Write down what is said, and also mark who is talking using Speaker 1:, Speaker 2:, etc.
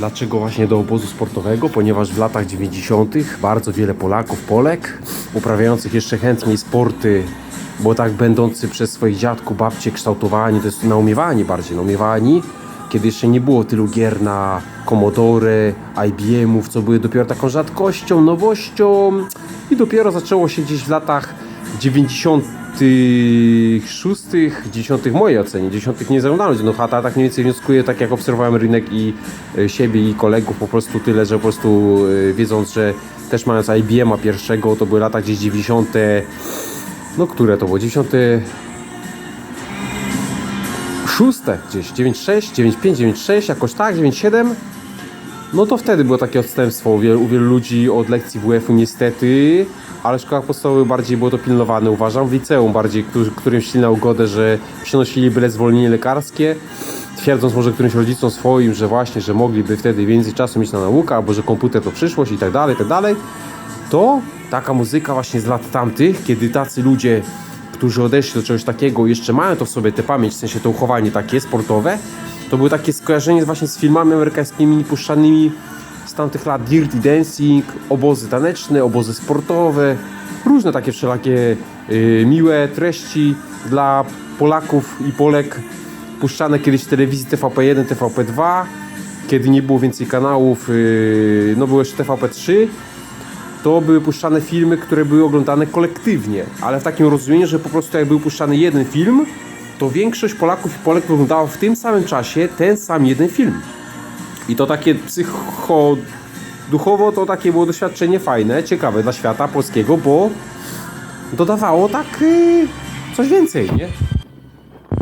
Speaker 1: Dlaczego właśnie do obozu sportowego? Ponieważ w latach 90. bardzo wiele Polaków, Polek, uprawiających jeszcze chętniej sporty, bo tak będący przez swoich dziadków, babcie kształtowani, to jest naumiewani bardziej, naumiewani, kiedy jeszcze nie było tylu gier na Commodore, IBM-ów, co były dopiero taką rzadkością, nowością i dopiero zaczęło się gdzieś w latach 96, 10 w mojej ocenie, 10 nie zaglądałem no chata, tak mniej więcej wnioskuję, tak jak obserwowałem rynek i e, siebie i kolegów, po prostu tyle, że po prostu e, wiedząc, że też mając IBM-a pierwszego, to były lata gdzieś 90 no które to było, 90 szóste gdzieś, 9,6, 9,5, 9,6, jakoś tak, 9,7. No to wtedy było takie odstępstwo u wielu, ludzi od lekcji WF-u niestety, ale w szkołach podstawowych bardziej było to pilnowane, uważam. W liceum bardziej, którym szli na ugodę, że przynosili byle zwolnienie lekarskie, twierdząc może którymś rodzicom swoim, że właśnie, że mogliby wtedy więcej czasu mieć na naukę, albo że komputer to przyszłość i tak dalej, tak dalej, to taka muzyka właśnie z lat tamtych, kiedy tacy ludzie którzy odeszli do czegoś takiego jeszcze mają to w sobie tę pamięć, w sensie to uchowanie takie sportowe, to były takie skojarzenie właśnie z filmami amerykańskimi puszczanymi z tamtych lat. Dirty Dancing, obozy taneczne, obozy sportowe, różne takie wszelakie y, miłe treści dla Polaków i Polek puszczane kiedyś w telewizji TVP1, TVP2, kiedy nie było więcej kanałów, y, no było jeszcze TVP3, to były puszczane filmy, które były oglądane kolektywnie, ale w takim rozumieniu, że po prostu jak był puszczany jeden film, to większość Polaków i Polek oglądała w tym samym czasie ten sam jeden film. I to takie psycho... duchowo to takie było doświadczenie fajne, ciekawe dla świata polskiego, bo dodawało tak yy, coś więcej, nie?